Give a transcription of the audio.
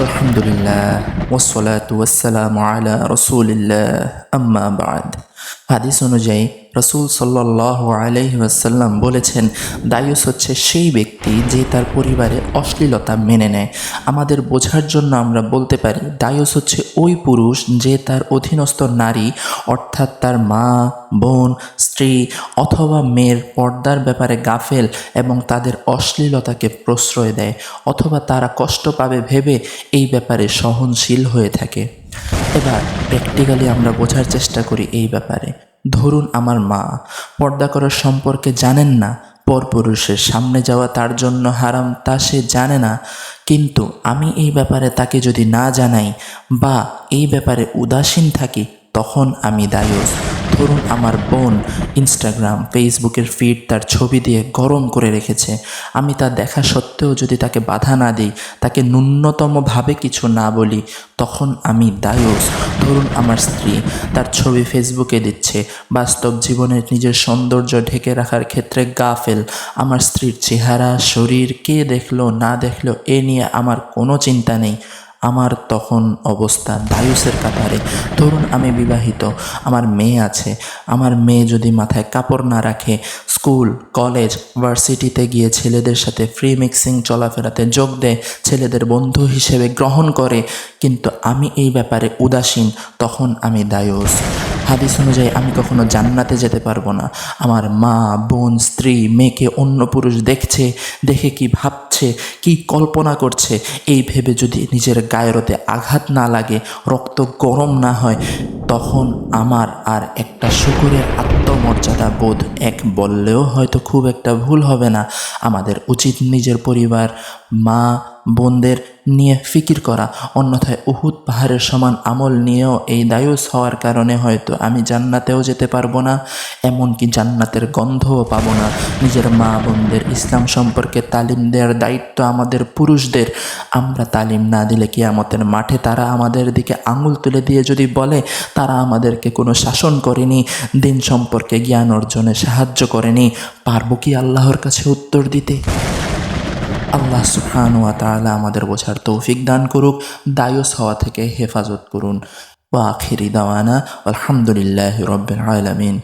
আলহামদুলিল্লাহ ওসলাতু ওয়াসসালামু আলা রসুলিল্লাহ, আম্মা বাদ। হাদিস অনুযায়ী রসুল সাল্লাহ আলাইহি ওয়াসাল্লাম বলেছেন, দায়ুস হচ্ছে সেই ব্যক্তি যে তার পরিবারে অশ্লীলতা মেনে নেয়। আমাদের বোঝার জন্য আমরা বলতে পারি, দায়ুস হচ্ছে ওই পুরুষ যে তার অধীনস্থ নারী, অর্থাৎ তার মা, বোন স্ত্রী অথবা মেয়ের পর্দার ব্যাপারে গাফেল এবং তাদের অশ্লীলতাকে প্রশ্রয় দেয় অথবা তারা কষ্ট পাবে ভেবে এই ব্যাপারে সহনশীল হয়ে থাকে। এবার প্র্যাকটিক্যালি আমরা বোঝার চেষ্টা করি এই ব্যাপারে। ধরুন আমার মা পর্দা করার সম্পর্কে জানেন না, পরপুরুষের সামনে যাওয়া তার জন্য হারাম তা সে জানে না, কিন্তু আমি এই ব্যাপারে তাকে যদি না জানাই বা এই ব্যাপারে উদাসীন থাকি, তখন আমি দায়ুস ধরুন আমার বোন ইনস্টাগ্রাম ফেসবুকের ফিড তার ছবি দিয়ে গরম করে রেখেছে। আমি তা দেখা সত্ত্বেও যদি তাকে বাধা না দিই, তাকে ন্যূনতমভাবে কিছু না বলি, তখন আমি দায়ুস। ধরুন, আমার স্ত্রী তার ছবি ফেসবুকে দিচ্ছে। বাস্তব জীবনের নিজের সৌন্দর্য ঢেকে রাখার ক্ষেত্রে গাফেল আমার স্ত্রীর চেহারা, শরীর কে দেখল, না দেখল, এ নিয়ে আমার কোনো চিন্তা নেই। আমার তখন অবস্থা দায়ুসের কাতারে। ধরুন আমি বিবাহিত, আমার মেয়ে আছে, আমার মেয়ে যদি মাথায় কাপড় না রাখে, স্কুল, কলেজ, ভার্সিটিতে গিয়ে ছেলেদের সাথে ফ্রি মিক্সিং চলাফেরাতে যোগ দেয়, ছেলেদের বন্ধু হিসেবে গ্রহণ করে, কিন্তু আমি এই ব্যাপারে উদাসীন, তখন আমি দায়ুস। হাদিস অনুযায়ী আমি কখনো জান্নাতে যেতে পারব না। আমার মা, বোন, স্ত্রী, মেয়েকে অন্য পুরুষ দেখছে, দেখে কি ভাবছে, কি কল্পনা করছে, এই ভেবে যদি নিজের গায়েরতে আঘাত না লাগে, রক্ত গরম না হয়, তখন আমার আর একটা শুকুরের আত্মমর্যাদা বোধ এক বললেও হয়তো খুব একটা ভুল হবে না। আমাদের উচিত নিজের পরিবার, মা বোনদের নিয়ে ফিকির করা। অন্যথায় উহুদ পাহাড়ের সমান আমল নিয়েও এই দায়ুস হওয়ার কারণে হয়তো আমি জান্নাতেও যেতে পারব না, এমনকি জান্নাতের গন্ধও পাবো না। নিজের মা বোনদের ইসলাম সম্পর্কে তালিম দেওয়ার দায়িত্ব আমাদের পুরুষদের। আমরা তালিম না দিলে কিয়ামতের মাঠে তারা আমাদের দিকে আঙুল তুলে দিয়ে যদি বলে, তারা আমাদেরকে কোনো শাসন করেনি, দিন সম্পর্কে জ্ঞান অর্জনে সাহায্য করেনি। পারব কি আল্লাহর কাছে উত্তর দিতে? আল্লাহ সুবহান ওয়া তাআলা আমাদের বোঝার তৌফিক দান করুক, দায়ুস হওয়া থেকে হেফাজত করুন। ওয়া আখিরি দাওয়ানা, আলহামদুলিল্লাহি রাব্বিল আলামিন।